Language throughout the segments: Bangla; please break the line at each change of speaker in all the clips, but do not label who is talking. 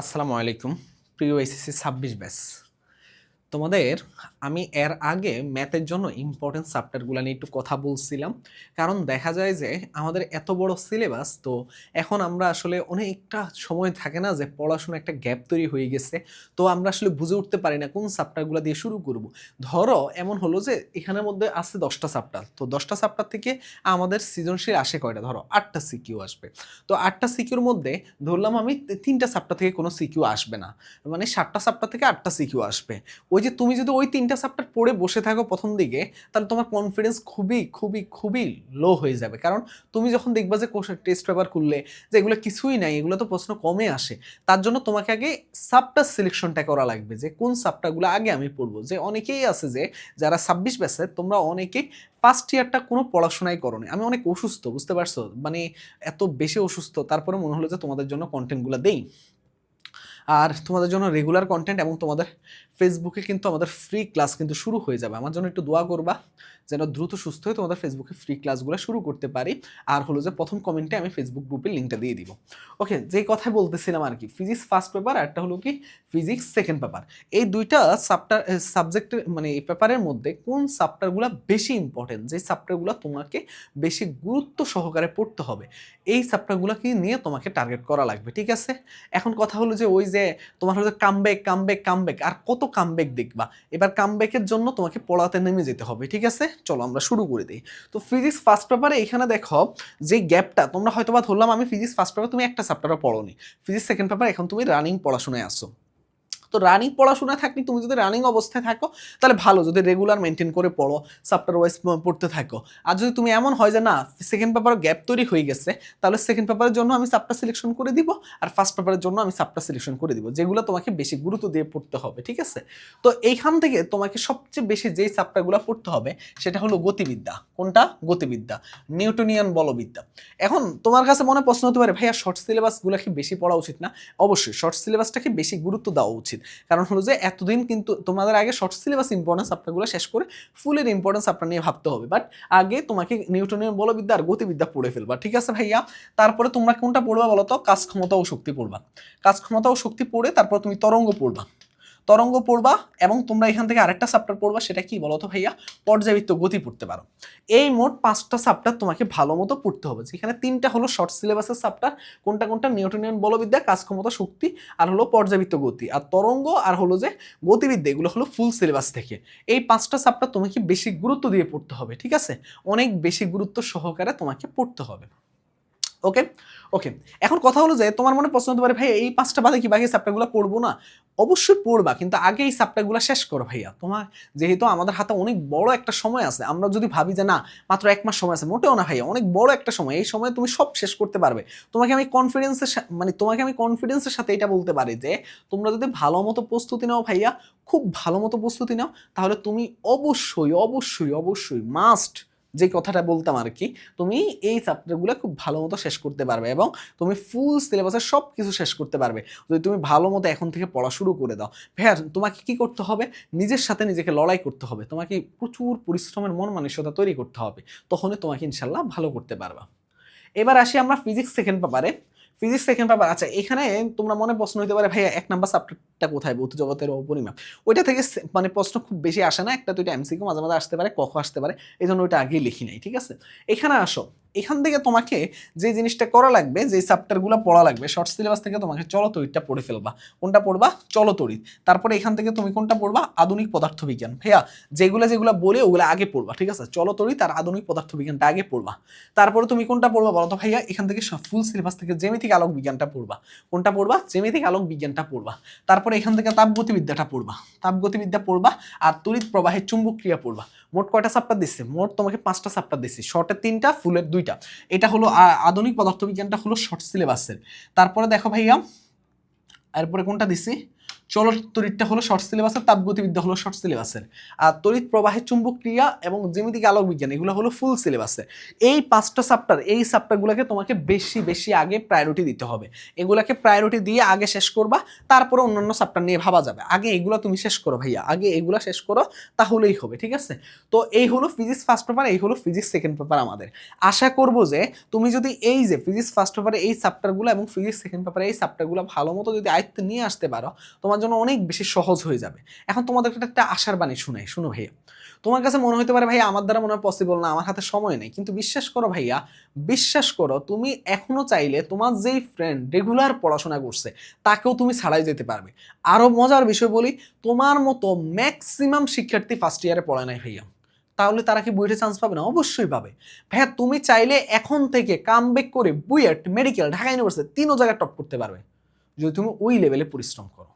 আসসালামু আলাইকুম। প্রিয় এসএসসি ছাব্বিশ ব্যাস তোমাদের, আমি এর আগে ম্যাথের জন্য ইম্পর্টেন্ট চ্যাপ্টারগুলো নিয়ে একটু কথা বলছিলাম। কারণ দেখা যায় যে, আমাদের এত বড় সিলেবাস তো এখন আমরা আসলে অনেকটা সময় থাকে না যে, পড়াশোনা একটা গ্যাপ তৈরি হয়ে গেছে। তো আমরা আসলে বুঝে উঠতে পারি না কোন চ্যাপ্টারগুলো দিয়ে শুরু করব। ধরো, এমন হলো যে, এখানের মধ্যে আছে দশটা চ্যাপ্টার তো দশটা চ্যাপ্টার থেকে আমাদের সৃজনশীল আসে কয়টা? ধরো, আটটা সিকিউ আসবে। তো আটটা সিকিউর মধ্যে ধরলাম আমি তিনটা চ্যাপ্টার থেকে কোনো সিকিউ আসবে না। মানে সাতটা চ্যাপ্টার থেকে আটটা সিকিউ আসবে। ওই যে তুমি যদি ওই তিনটা চ্যাপ্টার পড়ে বসে থাকো প্রথম দিকে, তাহলে তোমার কনফিডেন্স খুবই খুবই খুবই লো হয়ে যাবে। কারণ তুমি যখন দেখবা যে টেস্ট পেপার খুললে, যে এগুলো কিছুই নাই, এগুলো তো প্রশ্ন কমে আসে, তার জন্য তোমাকে আগে সাবটা সিলেকশনটা করা লাগবে, যে কোন সাবটাগুলো আগে আমি পড়ব। যে অনেকেই আছে যে, যারা ছাব্বিশ ব্যাসে তোমরা অনেকেই ফার্স্ট ইয়ারটা কোনো পড়াশোনাই করো আমি অনেক অসুস্থ, বুঝতে পারছ? মানে এত বেশি অসুস্থ, তারপরে মনে হলো যে তোমাদের জন্য কন্টেন্টগুলো দেই। আর তোমাদের জন্য রেগুলার কন্টেন্ট এবং তোমাদের ফেসবুকে কিন্তু আমাদের ফ্রি ক্লাস কিন্তু শুরু হয়ে যাবে। আমার জন্য একটু দোয়া করবা, যেন দ্রুত সুস্থ হয়ে তোমাদের ফেসবুকে ফ্রি ক্লাসগুলো শুরু করতে পারি। আর হলো যে প্রথম কমেন্টে আমি ফেসবুক গ্রুপের লিঙ্কটা দিয়ে দিব। ওকে যে কথাই বলতেছিলাম আর কি ফিজিক্স ফার্স্ট পেপার একটা হলো কি ফিজিক্স সেকেন্ড পেপার এই দুইটা সাবটার সাবজেক্টের মানে এই পেপারের মধ্যে কোন সাবটারগুলো বেশি ইম্পর্টেন্ট যে সাবটারগুলো তোমাকে বেশি গুরুত্ব সহকারে পড়তে হবে, এই সাবটারগুলোকে নিয়ে তোমাকে টার্গেট করা লাগবে, ঠিক আছে? এখন কথা হলো যে ওই যে তোমার হয়তো কামব্যাক কামব্যাক কামব্যাক আর কত কামব্যাক দেখবা? এবার কামব্যাকের জন্য তোমাকে পড়াতে নেমে যেতে হবে, ঠিক আছে? চলো আমরা শুরু করে দিই। তো ফিজিক্স ফার্স্ট পেপারে এখানে দেখো যে গ্যাপটা তোমরা হয়তো বা ধরলাম আমি ফিজিক্স ফার্স্ট পেপার তুমি একটা চ্যাপ্টারও পড়ো নি ফিজিক্স সেকেন্ড পেপার এখন তুমি রানিং পড়াশোনায় আসো তো রানিং পড়াশোনা থাকলে তুমি যদি রানিং অবস্থায় থাকো, তাহলে ভালো, যদি রেগুলার মেনটেন করে পড়ো চ্যাপ্টার ওয়াইজ পড়তে থাকো। আর যদি তুমি এমন হয় যে না সেকেন্ড পেপার গ্যাপ তৈরি হয়ে গেছে, তাহলে সেকেন্ড পেপারের জন্য আমি চ্যাপ্টার সিলেকশন করে দিব, আর ফার্স্ট পেপারের জন্য আমি চ্যাপ্টার সিলেকশন করে দিব, যেগুলো তোমাকে বেশি গুরুত্ব দিয়ে পড়তে হবে, ঠিক আছে? তো এইখান থেকে তোমাকে সবচেয়ে বেশি যেই চ্যাপ্টারগুলো পড়তে হবে, সেটা হলো গতিবিদ্যা। কোনটা? গতিবিদ্যা। নিউটনিয়ান বলবিদ্যা। এখন তোমার কাছে মনে প্রশ্ন হতে পারে, ভাইয়া শর্ট সিলেবাসগুলো কি বেশি পড়া উচিত না? অবশ্যই শর্ট সিলেবাসটাকে বেশি গুরুত্ব দেওয়া উচিত। কারণ হলো যে এতদিন কিন্তু তোমাদের আগে শর্ট সিলেবাস ইম্পর্টেন্স আপনাগুলো শেষ করে ফুলের ইম্পর্টেন্স আপনার নিয়ে ভাবতে হবে। বাট আগে তোমাকে নিউটনের বলবিদ্যা আর গতিবিদ্যা পড়ে ফেলবা, ঠিক আছে ভাইয়া? তারপরে তোমরা কোনটা পড়বা বলো তো? কাজ ক্ষমতা ও শক্তি পড়বা। কাজ ক্ষমতা ও শক্তি পড়ে তারপর তুমি তরঙ্গ পড়বা। তরঙ্গ পড়বা এবং তোমরা এখান থেকে আরেকটা চ্যাপ্টার পড়বা, সেটা কি বলো তো ভাইয়া? পর্যাবৃত্ত গতি পড়তে পারো। এই মোট পাঁচটা চ্যাপ্টার তোমাকে ভালো মতো পড়তে হবে। যেখানে তিনটা হলো শর্ট সিলেবাসের চ্যাপ্টার কোনটা কোনটা নিউটনিয়ান বলবিদ্যা, কাজ ক্ষমতা, শক্তি, আর হলো পর্যাবৃত্ত গতি। আর তরঙ্গ আর হলো যে গতিবিদ্যা, এগুলো হলো ফুল সিলেবাস থেকে। এই পাঁচটা চ্যাপ্টার তোমাকে বেশি গুরুত্ব দিয়ে পড়তে হবে, ঠিক আছে? অনেক বেশি গুরুত্ব সহকারে তোমাকে পড়তে হবে। ওকে ওকে এখন কথা হলো যে, তোমার মনে প্রশ্ন হতে পারে ভাই এই পাঁচটা বাদে কি বাকি চ্যাপ্টারগুলো পড়ব না? অবশ্যই পড়বা, কিন্তু আগে এই চ্যাপ্টারগুলো শেষ করো, ভাইয়া। তোমার যেহেতু আমাদের হাতে অনেক বড় একটা সময় আছে, আমরা যদি ভাবি যে, না, মাত্র এক মাস সময় আছে, মোটেও না, ভাইয়া, অনেক বড় একটা সময়। এই সময় তুমি সব শেষ করতে পারবে। তোমাকে আমি কনফিডেন্সের মানে তোমাকে আমি কনফিডেন্সের সাথে এটা বলতে পারি যে, তোমরা যদি ভালো মতো প্রস্তুতি নাও, ভাইয়া, খুব ভালো মতো প্রস্তুতি নাও, তাহলে তুমি অবশ্যই অবশ্যই অবশ্যই মাস্ট যে কথাটা বলতাম আর কি তুমি এই চ্যাপ্টারগুলো খুব ভালো মতো শেষ করতে পারবে এবং তুমি ফুল সিলেবাসের সব কিছু শেষ করতে পারবে। যদি তুমি ভালো মতো এখন থেকে পড়া শুরু করে দাও ভাইয়া তোমাকে কি করতে হবে? নিজের সাথে নিজেকে লড়াই করতে হবে। তোমাকে প্রচুর পরিশ্রমের মন মানসিকতা তৈরি করতে হবে। তখনই তোমাকে ইনশাল্লাহ ভালো করতে পারবা। এবার আসি আমরা ফিজিক্স সেকেন্ড পেপারে ফিজিক্স সেকেন্ড পেপার আচ্ছা এখানে তোমরা মনে প্রশ্ন হইতে পারে, ভাইয়া, এক নাম্বার সাবজেক্টটা কোথায় ভৌত জগতের অপরিমাপ? ওইটা থেকে মানে প্রশ্ন খুব বেশি আসে না, একটা দুইটা এমসিকিউ মাঝে মাঝে আসতে পারে কখ আসতে পারে এই জন্য ওইটা আগেই লিখি নাই, ঠিক আছে? এখানে আসো এখান থেকে তোমাকে যে জিনিসটা করা লাগবে, যে চ্যাপ্টারগুলো পড়া লাগবে শর্ট সিলেবাস থেকে তোমাকে চলতরিতটা পড়ে ফেলবা। কোনটা পড়বা? চলতরিত তারপরে এখান থেকে তুমি কোনটা পড়বা? আধুনিক পদার্থবিজ্ঞান। ভাইয়া, যেগুলো যেগুলো বলে ওগুলো আগে পড়বা, ঠিক আছে? চলতরিত আর আধুনিক পদার্থবিজ্ঞানটা আগে পড়বা। তারপরে তুমি কোনটা পড়বা বলো তো ভাইয়া? এখান থেকে ফুল সিলেবাস থেকে জ্যামিতিক আলোক বিজ্ঞানটা পড়বা। কোনটা পড়বা? জ্যামিতিক আলোক বিজ্ঞানটা পড়বা। তারপরে এখান থেকে তাপগতিবিদ্যাটা পড়বা। তাপগতিবিদ্যা পড়বা আর তড়িৎ প্রবাহের চুম্বক ক্রিয়া পড়বা। মোট কয়টা চ্যাপ্টার দিচ্ছে মোট তোমাকে পাঁচটা চ্যাপ্টার দিচ্ছি শর্টের তিনটা ফুলের দুইটা। এটা হলো আধুনিক পদার্থবিজ্ঞানটা হলো শর্ট সিলেবাসের তারপরে দেখো ভাইয়া এরপরে কোনটা দিছি? চলন তড়িৎটা হলো শর্ট সিলেবাসের তাপগতিবিদ্যা হলো শর্ট সিলেবাসের আর তড়িৎ প্রবাহের চুম্বক ক্রিয়া এবং জ্যামিতিক আলোক বিজ্ঞান এগুলো হলো ফুল সিলেবাসে এই পাঁচটা সাপ্টার এই সাপ্টারগুলোকে তোমাকে বেশি বেশি আগে প্রায়োরিটি দিতে হবে। এগুলাকে প্রায়োরিটি দিয়ে আগে শেষ করবা, তারপরে অন্যান্য সাপ্টার নিয়ে ভাবা যাবে। আগে এগুলো তুমি শেষ করো ভাইয়া, আগে এগুলো শেষ করো, তাহলেই হবে, ঠিক আছে? তো এই হলো ফিজিক্স ফার্স্ট পেপার এই হলো ফিজিক্স সেকেন্ড পেপার আমাদের। আশা করব যে তুমি যদি এই যে ফিজিক্স ফার্স্ট পেপারে এই চ্যাপ্টারগুলো এবং ফিজিক্স সেকেন্ড পেপারে এই চ্যাপ্টারগুলো ভালো মতো যদি আয়ত্তে নিয়ে আসতে পারো তোমার জন্য অনেক বেশি সহজ হয়ে যাবে। এখন তোমাদের একটা আশার বাণী শুনে শুনো ভাইয়া। তোমার কাছে মনে হতে পারে, ভাইয়া, আমার দ্বারা মনে হয় পসিবল না, আমার হাতে সময় নেই। কিন্তু বিশ্বাস করো ভাইয়া, বিশ্বাস করো, তুমি এখনও চাইলে তোমার যেই ফ্রেন্ড রেগুলার পড়াশোনা করছে, তাকেও তুমি ছাড়াই যেতে পারবে। আরও মজার বিষয় বলি, তোমার মতো ম্যাক্সিমাম শিক্ষার্থী ফার্স্ট ইয়ারে পড়ায় নাই ভাইয়া। তাহলে তারা কি বুয়েটে চান্স পাবে না? অবশ্যই পাবে। ভাইয়া, তুমি চাইলে এখন থেকে কাম করে বুয়েট মেডিকেল ঢাকা ইউনিভার্সিটি তিনও জায়গায় টপ করতে পারবে। যদি তুমি ওই লেভেলে পরিশ্রম করো।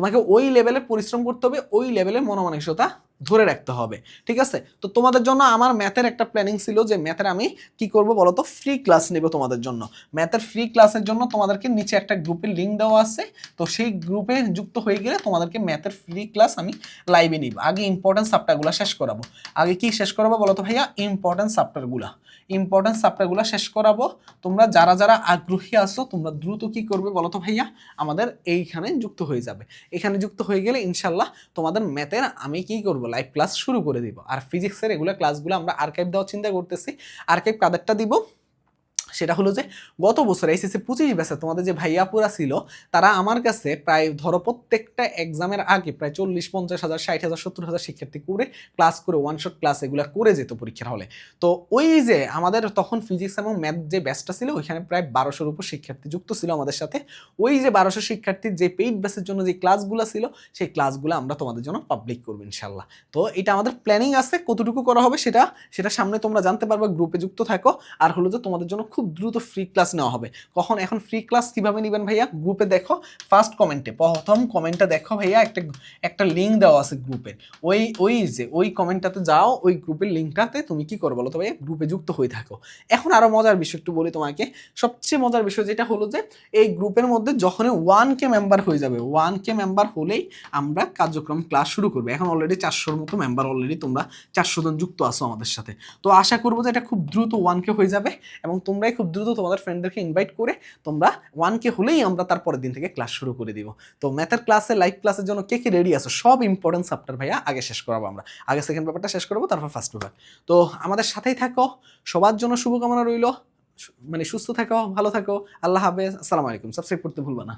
তোমাকে ওই লেভেলে পরিশ্রম করতে হবে ওই লেভেলের মনোমানসিকতা ধরে রাখতে হবে, ঠিক আছে? তো তোমাদের জন্য আমার ম্যাথের একটা প্ল্যানিং ছিল যে ম্যাথের আমি কি করব বলো তো ফ্রি ক্লাস নেব তোমাদের জন্য। ম্যাথের ফ্রি ক্লাসের জন্য তোমাদেরকে নিচে একটা গ্রুপের লিঙ্ক দেওয়া আছে, তো সেই গ্রুপে যুক্ত হয়ে গেলে তোমাদেরকে ম্যাথের ফ্রি ক্লাস আমি লাইভে নিব। আগে ইম্পর্টেন্ট সাপ্টারগুলো শেষ করাবো। আগে কি শেষ করাবো বলো তো ভাইয়া ইম্পর্টেন্ট সাপ্টারগুলো ইম্পর্টেন্ট সাপ্টারগুলো শেষ করাবো। তোমরা যারা যারা আগ্রহী আছো, তোমরা দ্রুত কি করবে বলো তো ভাইয়া? আমাদের এইখানে যুক্ত হয়ে যাবে। এখানে যুক্ত হয়ে গেলে ইনশাল্লাহ তোমাদের ম্যাথের আমি কি করব? লাইভ ক্লাস শুরু করে দিব। আর ফিজিক্সের এগুলো ক্লাসগুলো আমরা আর্কাইভ দেওয়ার চিন্তা করতেছি। আর্কাইভ কাদারটা দিব? সেটা হলো যে, গত বছর এসএসসি পঁচিশ ব্যাচে তোমাদের যে ভাইয়াপুরা ছিল, তারা আমার কাছে প্রায় ধরো প্রত্যেকটা এক্সামের আগে প্রায় চল্লিশ, পঞ্চাশ হাজার, ষাট হাজার, সত্তর হাজার শিক্ষার্থী করে ক্লাস করে ওয়ান শট ক্লাস এগুলো করে যেত পরীক্ষার হলে। তো ওই যে আমাদের তখন ফিজিক্স এবং ম্যাথ যে ব্যাচটা ছিল, ওইখানে প্রায় বারোশোর উপর শিক্ষার্থী যুক্ত ছিল আমাদের সাথে। ওই যে বারোশো শিক্ষার্থীর যে পেইড ব্যাচের জন্য যে ক্লাসগুলো ছিল, সেই ক্লাসগুলো আমরা তোমাদের জন্য পাবলিক করব ইনশাল্লাহ তো এটা আমাদের প্ল্যানিং আছে, কতটুকু করা হবে সেটা সেটা সামনে তোমরা জানতে পারবে গ্রুপে যুক্ত থাকো। আর হলো যে তোমাদের জন্য খুব দ্রুত ফ্রি ক্লাস নেওয়া হবে। কখন? এখন ফ্রি ক্লাস কীভাবে নেবেন ভাইয়া? গ্রুপে দেখো ফার্স্ট কমেন্টে প্রথম কমেন্টটা দেখো ভাইয়া, একটা একটা লিঙ্ক দেওয়া আছে গ্রুপের ওই ওই যে, ওই কমেন্টটাতে যাও, ওই গ্রুপের লিঙ্কটাতে তুমি কি করো বলো তো ভাইয়া? গ্রুপে যুক্ত হয়ে থাকো। এখন আরও মজার বিষয় একটু বলি তোমাকে। সবচেয়ে মজার বিষয় যেটা হলো যে, এই গ্রুপের মধ্যে যখনই ওয়ান কে মেম্বার হয়ে যাবে ওয়ান কে মেম্বার হলেই আমরা কার্যক্রম ক্লাস শুরু করব। এখন অলরেডি চারশোর মতো মেম্বার অলরেডি তোমরা চারশো জন যুক্ত আছো আমাদের সাথে। তো আশা করব যে এটা খুব দ্রুত ওয়ান কে হয়ে যাবে এবং তোমরাই খুব দ্রুত তোমাদের ফ্রেন্ডদেরকে ইনভাইট করে তোমরা ওয়ানকে হলেই আমরা তার পরের দিন থেকে ক্লাস শুরু করে দিব। তো ম্যাথের ক্লাসে লাইভ ক্লাসের জন্য কে কে রেডি আছো? সব ইম্পর্টেন্ট চ্যাপ্টার ভাইয়া আগে শেষ করাবো আমরা। আগে সেকেন্ড পেপারটা শেষ করব, তারপর ফার্স্ট পেপার তো আমাদের সাথেই থাকো, সবার জন্য শুভকামনা রইল। মানে সুস্থ থাকো, ভালো থাকো, আল্লাহ হাফেজ, আসসালামু আলাইকুম। সাবস্ক্রাইব করতে ভুলবো না।